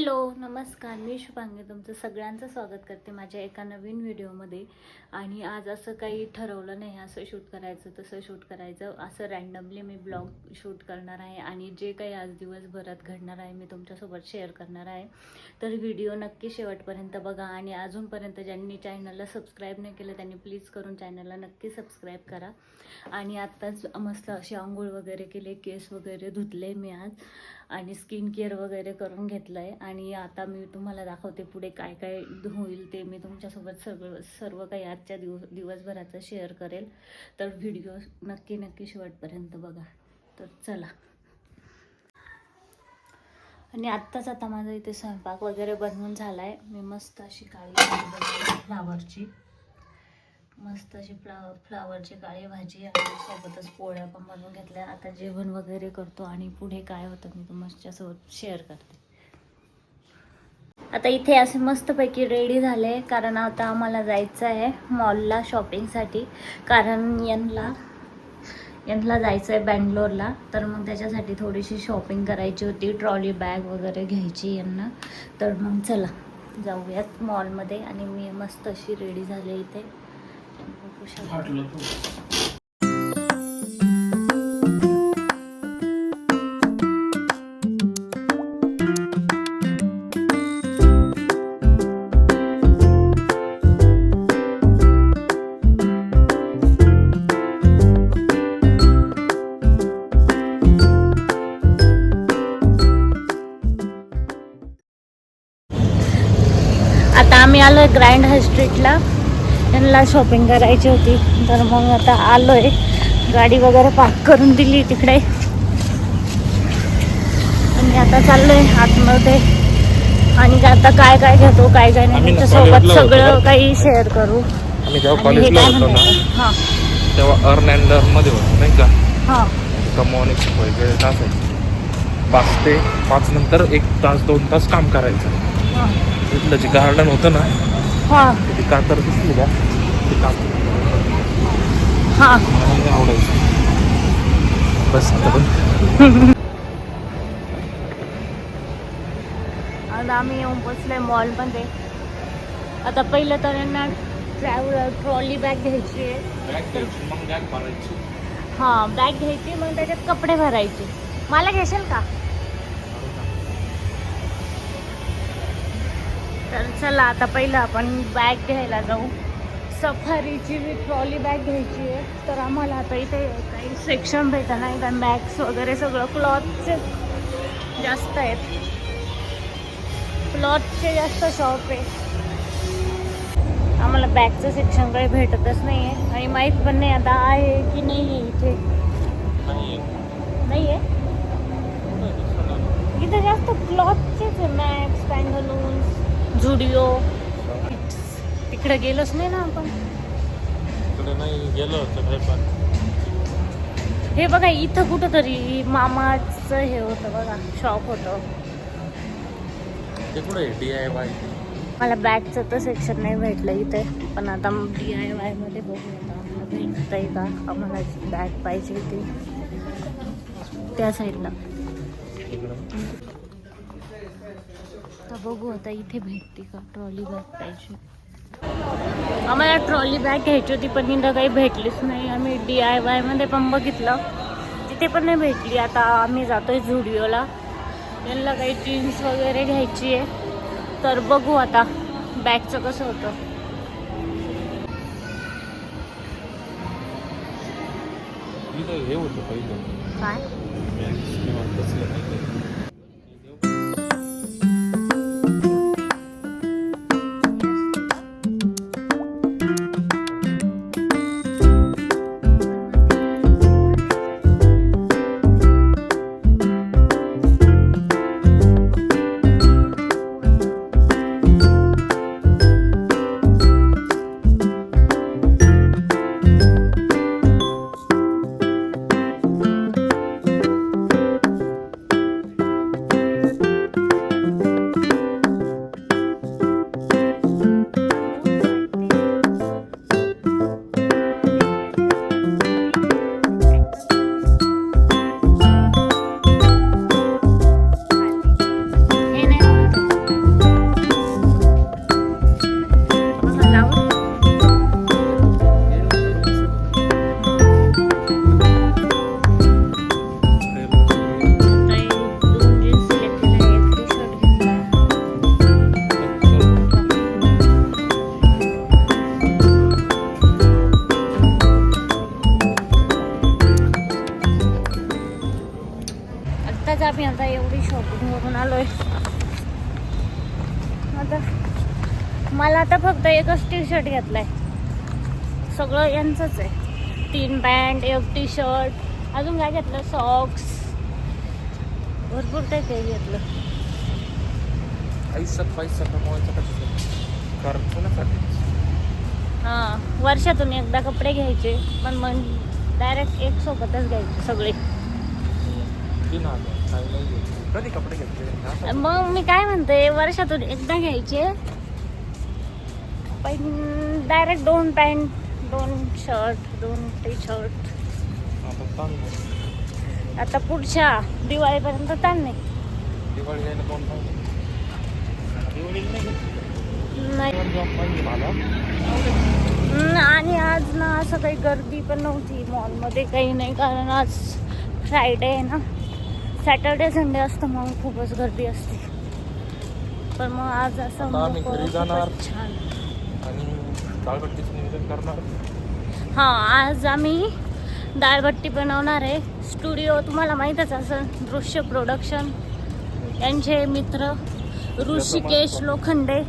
Hello नमस्कार. मी शुभांगी तुमचं सगळ्यांचं स्वागत करते माझ्या एका नवीन व्हिडिओमध्ये. आणि आज असं काही ठरवलं नाही असं शूट करायचं तसं शूट करायचं असं रँडमली मी ब्लॉग शूट करणार आहे. आणि जे काही आज दिवसभरात घडणार आहे मी तुमच्यासोबत शेअर करणार आहे. तर व्हिडिओ नक्की शेवटपर्यंत बघा. आणि अजूनपर्यंत ज्यांनी चॅनलला सबस्क्राईब नाही केलं त्यांनी प्लीज करून चॅनलला नक्की सबस्क्राईब करा. आणि आत्ताच मस्त अशी आंघोळ वगैरे केले केस वगैरे धुतले मी आज. आणि स्किन केअर वगैरे करून घेतलं आहे आणि आता मी तुम्हाला दाखवते पुढे काय काय होईल ते मी तुमच्यासोबत सगळं सर्व काही आजच्या दिवस दिवसभराचं शेअर करेल. तर व्हिडिओ नक्की नक्की शेवटपर्यंत बघा. तर चला. आणि आत्ताच आता माझा इथे स्वयंपाक वगैरे बनवून झाला आहे मी मस्त अशी काळी भाजी बनवली फ्लावरची. मस्त अशी फ्लावर फ्लावरची काळी भाजी आणि सोबतच पोळ्या पण बनवून घेतल्या. आता जेवण वगैरे करतो आणि पुढे काय होतं मी तुमच्यासोबत शेअर करते. आता इथे असे मस्तपैकी रेडी झाले कारण आता आम्हाला जायचं आहे मॉलला शॉपिंगसाठी कारण यांना यांना जायचं आहे बँगलोरला. तर मग त्याच्यासाठी थोडीशी शॉपिंग करायची होती. ट्रॉली बॅग वगैरे घ्यायची यांना. तर मग चला जाऊयात मॉलमध्ये आणि मी मस्त अशी रेडी झाले इथे. बघू ग्रँड हाय स्ट्रीटला. त्यांना शॉपिंग करायची होती. तर मग आता आलोय. गाडी वगैरे पार्क करून दिली तिकडे. आणि आता चाललोय आतमध्ये. आणि आता काय काय घेतो काय काय नाही. त्याच्यासोबत सगळं. काही शेअर करू. आम्ही जेव्हा कॉलेजला होतो ना तेव्हा अर्न अँड अर्नमध्ये होतो नाही का? हा. कमवणे वगैरे तास आहे पाच ते पाच नंतर एक तास दोन तास काम करायचं. तिथलं जे गार्डन होतं ना हा. ते कातर दिसली का ते हा. नाही आवडायचं बस आता पण आता आम्ही येऊन बसलोय मॉलमध्ये. आता पहिलं तर यांना ट्रॅव्हलर ट्रॉली बॅग घ्यायची आहे. हां बॅग घ्यायची मग त्याच्यात कपडे भरायचे. मला घेशील का? तर चला आता पहिलं आपण बॅग घ्यायला जाऊ. सफारीची मी ट्रॉली बॅग घ्यायची आहे. तर आम्हाला आता इथे काही सेक्शन भेटत नाही. कारण बॅग्स वगैरे सगळं क्लॉथचे जास्त आहेत. क्लॉथचे जास्त शॉप आहे. आम्हाला बॅगचं सेक्शन काही भेटतच नाही आहे आणि माहीत पण नाही आता आहे की नाही आहे इथे नाही आहे इथे जास्त क्लॉथचेच आहे. मॅक्स पॅन्डलून्स झुडिओ तिकडे गेलोच नाही ना आपण. तिकडे नाही गेलो होतं हे बघा इथं कुठं तरी मामाचं हे होतं बघा शॉप होतं. ते वाय मला बॅगचं तर सेक्शन नाही भेटलं इथे पण आता डी आय वायमध्ये बघू आता. आम्हाला भेटतंय का? आम्हाला बॅग पाहिजे होती. त्या साईडला बघू आता इथे भेटते का? ट्रॉली बॅग पाहिजे आम्हाला ट्रॉली बॅग घ्यायची होती पण तिथं काही भेटलीच नाही. आम्ही डी आय वायमध्ये पण बघितलं. तिथे पण नाही भेटली. आता आम्ही जातोय झुडिओला. यांना काही जीन्स वगैरे घ्यायची आहे तर बघू आता बॅगचं कसं होतं. हे काय? आम्ही आता एवढी शॉपिंग करून आलोय. आता मला आता फक्त एकच टी शर्ट घेतलाय. सगळं यांचंच आहे. तीन पॅन्ट एक टी शर्ट अजून काय घेतलं? सॉक्स भरपूर काही काही घेतलं. हां वर्षातून एकदा कपडे घ्यायचे पण मग डायरेक्ट एक सोबतच घ्यायचे सगळे. तीन हजार. कधी कपडे घेतले मग मी काय म्हणते वर्षातून एकदा घ्यायचे. पण डायरेक्ट दोन पॅन्ट दोन शर्ट दोन टी शर्ट आता पुढच्या दिवाळीपर्यंत ताण नाही. दिवाळी दिवाळीला नाही. आणि आज ना असं काही गर्दी पण नव्हती. मॉलमध्ये काही नाही कारण आज फ्रायडे आहे ना. सॅटर्डे संडे असतं मग खूपच गर्दी असते. पण मग आज असं आता आम्ही मोकळं, घरी जाणार. खूपच छान. आणि डाळबट्टीचं नियोजन करणार. हां आज आम्ही दाळबट्टी बनवणार आहे. स्टुडिओ तुम्हाला माहीतच असेल दृश्य प्रोडक्शन यांचे मित्र ऋषिकेश लोखंडे.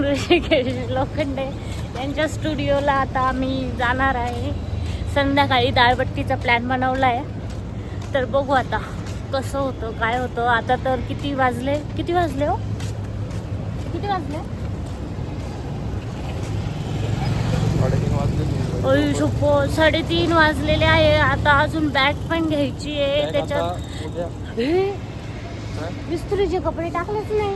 ऋषिकेश लोखंडे यांच्या स्टुडिओला आता आम्ही जाणार आहे. संध्याकाळी दाळबट्टीचा प्लॅन बनवला आहे तर बघू आता कसं होतं काय होतं. आता तर किती वाजले? किती वाजले हो? किती वाजले? ओय साडेतीन वाजलेले आहे. आता अजून बॅग पण घ्यायची आहे. त्याच्यात? इस्त्रीचे कपडे टाकलेच नाही.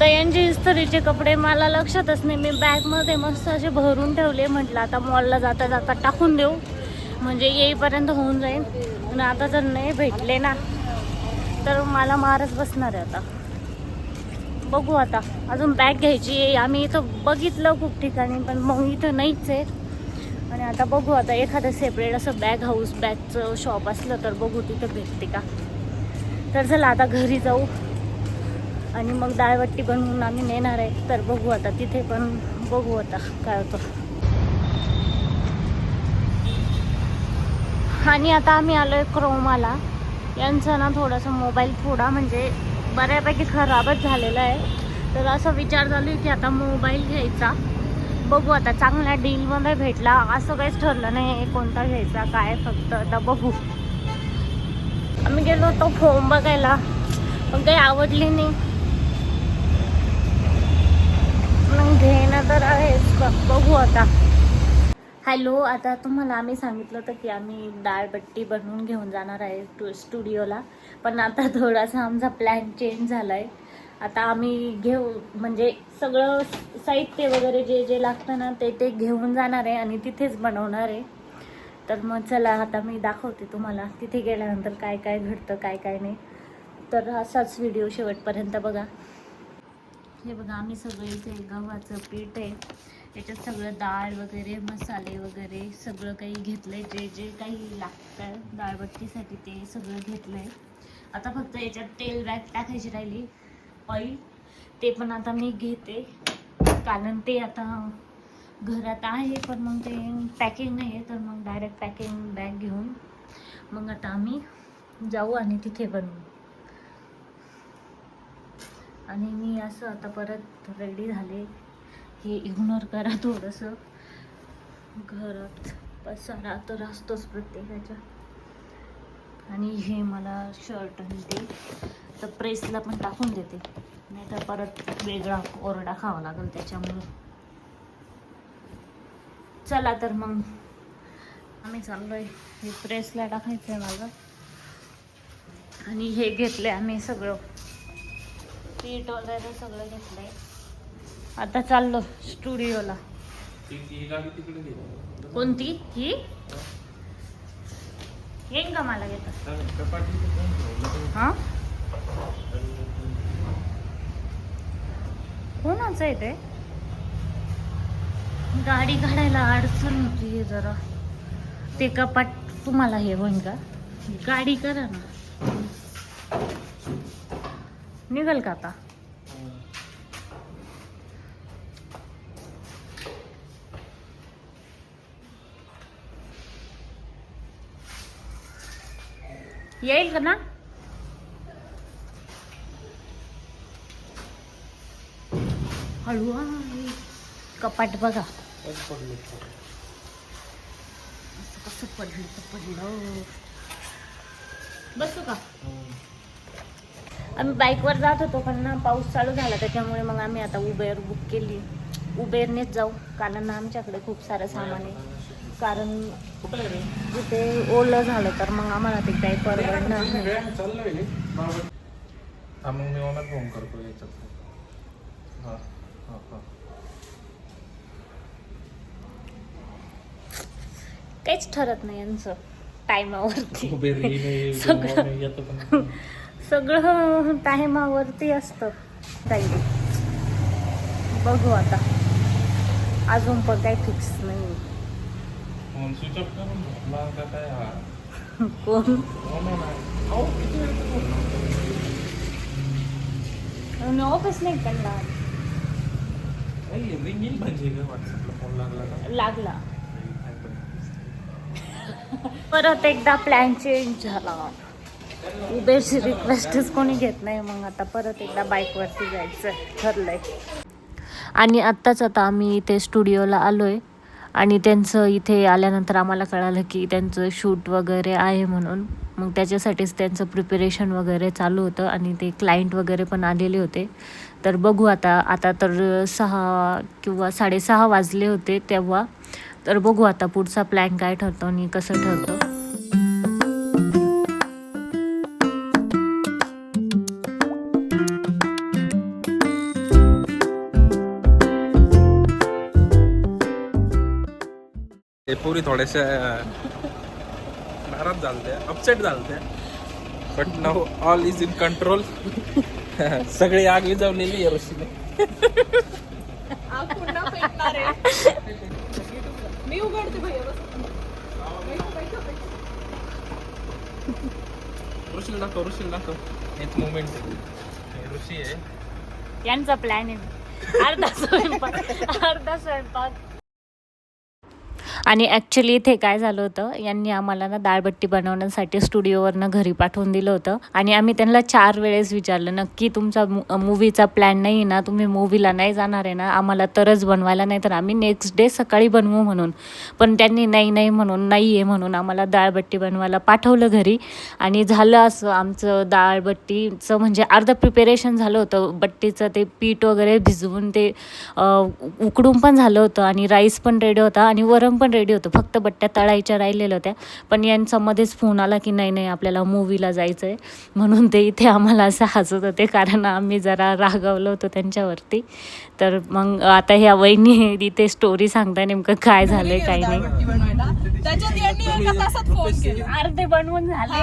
तर यांचे इस्त्रीचे कपडे मला लक्षातच नाही. मी बॅगमध्ये मस्त असे भरून ठेवले म्हटलं आता मॉलला जाता जाता टाकून देऊ. म्हणजे येईपर्यंत होऊन जाईल. आणि आता जर नाही भेटले ना. तर मला मारच बसणार आहे आता. बघू आता. अजून बॅग घ्यायची आहे. आम्ही इथं बघितलं खूप ठिकाणी पण मग इथं नाहीच आहे. आणि आता बघू आता एखादं सेपरेट असं बॅग हाऊस बॅगचं शॉप असलं तर बघू तिथं भेटते का. तर चला आता घरी जाऊ. आणि मग डाळवट्टी बनवून आम्ही नेणार आहे. तर बघू आता तिथे पण बघू आता काय होतं. आणि आता आम्ही आलोय क्रोमाला. यांचा ना थोडासा मोबाईल थोडा म्हणजे बऱ्यापैकी खराबच झालेला आहे. तर असा विचार चालू आहे की आता मोबाईल घ्यायचा. बघू आता चांगल्या डीलमध्ये भेटला. असं काहीच ठरलं नाही कोणता घ्यायचा काय फक्त आता बघू. आम्ही गेलो होतो फोम बघायला. पण काही आवडली नाही. मग घेणं तर आहेच. बघू आता. हॅलो आता तुम्हाला आम्ही सांगितलं होतं की आम्ही डाळबट्टी बनवून घेऊन जाणार आहे टू स्टुडिओला. पण आता थोडासा आमचा प्लॅन चेंज झाला आहे आता आम्ही घेऊ म्हणजे सगळं साहित्य वगैरे जे जे लागतं ना ते ते घेऊन जाणार आहे आणि तिथेच बनवणार आहे. तर मग चला आता मी दाखवते तुम्हाला तिथे गेल्यानंतर काय काय घडतं काय काय नाही. तर असाच व्हिडिओ शेवटपर्यंत बघा. हे बघा आम्ही सगळं इथे गव्हाचं पीठ आहे. त्याच्यात सगळं डाळ वगैरे मसाले वगैरे सगळं काही घेतलंय. जे जे काही लागतं डाळबट्टीसाठी ते सगळं घेतलंय. आता फक्त याच्यात तेल बॅग टाकायची राहिली. ऑइल. ते पण आता मी घेते. कारण ते आता घरात आहे पण मग ते पॅकिंग नाही आहे तर मग डायरेक्ट पॅकिंग बॅग घेऊन मग आता आम्ही जाऊ आणि तिथे बनवू. आणि मी असं आता परत रेडी झाले. हे इग्नोर करा थोडंसं. घरात पसारा तर असतोच प्रत्येकाच्या आणि हे मला शर्ट आणि ते तर प्रेसला पण टाकून देते. नाही तर परत वेगळा ओरडा खावा लागेल त्याच्यामुळं. चला तर मग. आम्ही चाललोय. हे प्रेसला टाकायचं आहे मला आणि हे घेतलंय आम्ही सगळं. पीठ वगैरे सगळं घेतलंय. आता चाललो स्टुडिओला. कोणती? ही? येईन का मला घेतात चालेल, कोण हा? कोणाचं आहे ते? गाडी काढायला अडचण होती जरा. ते कपाट तुम्हाला हे होईन का? गाडी करा ना. निघल का आता? येईल का ना? हळू कपाट बघा. कसं पडलं पडलं. बसू का? हो. आम्ही बाईकवर जात होतो पण ना पाऊस चालू झाला त्याच्यामुळे मग आम्ही आता उबेर बुक केली. उबेरनेच जाऊ कारण ना आमच्याकडे खूप सारं सामान आहे. कारण तिथे ओलं झालं तर मग आम्हाला ते काही परवडणार फोन करतो काहीच ठरत नाही यांचं. टायमावरती सगळं. सगळं टायमावरती असतं काही बघू आता. अजून पण काही फिक्स नाही हा. कोण? ऑफिस नाही करणार. म्हणजे लागला परत एकदा प्लॅन चेंज झाला. उबेरची रिक्वेस्टच कोणी घेत नाही. मग आता परत एकदा बाईकवरती जायचं ठरलंय. आणि आत्ताच आता आम्ही इथे स्टुडिओला आलोय. आणि त्यांचं इथे आल्यानंतर आम्हाला कळालं की त्यांचं शूट वगैरे आहे म्हणून. मग त्याच्यासाठीच त्यांचं प्रिपरेशन वगैरे चालू होतं आणि ते क्लायंट वगैरे पण आलेले होते. तर बघू आता आता तर सहा किंवा साडेसहा वाजले होते तेव्हा. तर बघू आता पुढचा प्लॅन काय ठरतो आणि कसं ठरतं. पुरी थोड्याशा नाराज झालत्या upset झालत्या but now all is in control सगळी आग विजवलेली आहे मी उघडते भैया बस ऋषीला दाखव ऋषीला दाखव. मुवमेंट हे ऋषी आहे. यांचा प्लॅन आहे. अर्धा स्वयंपाक अर्धा स्वयंपाक. आणि ॲक्च्युली इथे काय झालं होतं यांनी आम्हाला ना दाळबट्टी बनवण्यासाठी स्टुडिओवरनं घरी पाठवून दिलं होतं. आणि आम्ही त्यांना चार वेळेस विचारलं नक्की तुमचा मूवीचा प्लॅन नाही ना तुम्ही मूवीला नाही जाणार आहे ना आम्हाला तरच बनवायला नाही तर आम्ही नेक्स्ट डे सकाळी बनवू म्हणून. पण त्यांनी नाही नाही म्हणून नाही आहे म्हणून आम्हाला दाळबट्टी बनवायला पाठवलं घरी. आणि झालं असं आमचं दाळबट्टीचं म्हणजे अर्धं प्रिपेरेशन झालं होतं. बट्टीचं ते पीठ वगैरे भिजवून ते उकडून पण झालं होतं आणि राईस पण रेडी होता आणि वरण पण रेडी होतं. फक्त बट्ट्या तळायच्या राहिलेल्या होत्या. पण यांचा मध्येच फोन आला की नाही नाही आपल्याला मूवीला जायचं आहे म्हणून ते इथे आम्हाला असं हसत होते. कारण आम्ही जरा रागवलो होतो त्यांच्यावरती. तर मग आता ह्या वहिनी इथे स्टोरी सांगता नेमकं काय झालंय काय नाही. त्याच्यात यांनी एका तासात फोन केला. अर्धे बनवून झाले.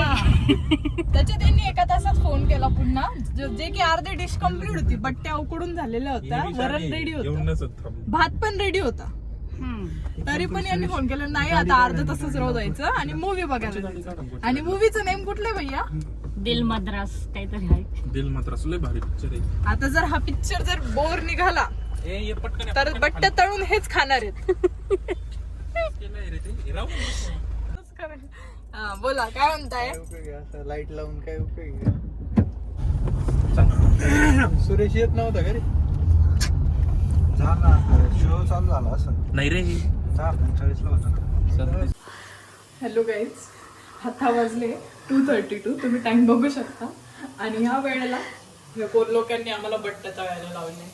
त्याच्यात यांनी एका तासात फोन केला पुन्हा. ज- जे की अर्धी डिश कंप्लीट होती. बट्ट्या उकडून झालेल्या होत्या. वरण रेडी होतं. भात पण रेडी होता. तरी पण यांनी फोन केला नाही आता अर्धा तासच राहू जायचं आणि मूवी बघायला जायचं. आणि मूवीचं नेम कुठलं आहे भैया? दिल मद्रास काहीतरी आहे. दिल मात्र असं लय भारी पिक्चर आहे. आता जर हा पिक्चर जर बोर निघाला ए, ये पटकन तर बट्ट्या तळून हेच खाणार आहेत. केलंय रे ते. राहू दे. हा, बोला काय म्हणताय? उपयोग आहे असं? लाइट लावून काय उपयोग आहे? सुरेश येत नव्हता का रे? झाला शो चालू झाला असं. नाही रे. होता. हॅलो गाईज आता वाजले टू थर्टी टू तुम्ही टाइम बघू शकता. आणि ह्या वेळेला या कोण लोकांनी आम्हाला बट्ट्या तळायला लावले.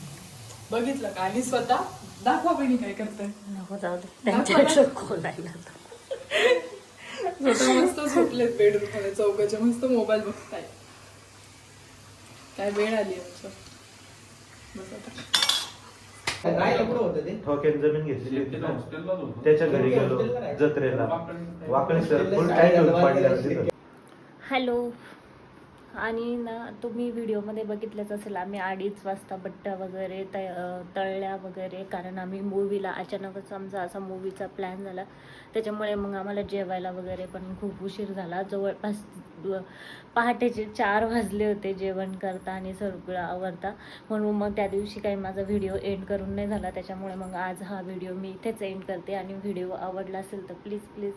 बघितलं का? आणि स्वतः दाखवा बहिणी काय करताय. स्वतः मस्त झोपलेत बेडरूममध्ये. चौकाच्या मस्त मोबाईल बघताय काय वेळ आली आमचं बस आता. राहिलं कुठं होतं ते? ठोक्यात जमीन घेतलेली होती ना. त्याच्या घरी गेलो. जत्रेला. वाकडी सर फुल टाईट पडल्या तिथं. हॅलो. आणि ना तुम्ही व्हिडिओमध्ये बघितलंच असेल आम्ही अडीच वाजता बट्ट्या वगैरे तळल्या वगैरे. कारण आम्ही मूवीला अचानकच आमचा असा मूवीचा प्लॅन झाला. त्याच्यामुळे मग आम्हाला जेवायला वगैरे पण खूप उशीर झाला. जवळपास पहाटेचे चार वाजले होते जेवण करता आणि सगळं आवरता. म्हणून मग त्या दिवशी काही माझा व्हिडिओ एंड करून नाही झाला. त्याच्यामुळे मग आज हा व्हिडिओ मी इथेच एंड करते आणि व्हिडिओ आवडला असेल तर प्लीज प्लीज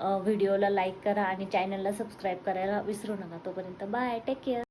व्हिडिओला लाईक करा आणि चॅनलला सबस्क्राईब करायला विसरू नका. तोपर्यंत बाय टेक केअर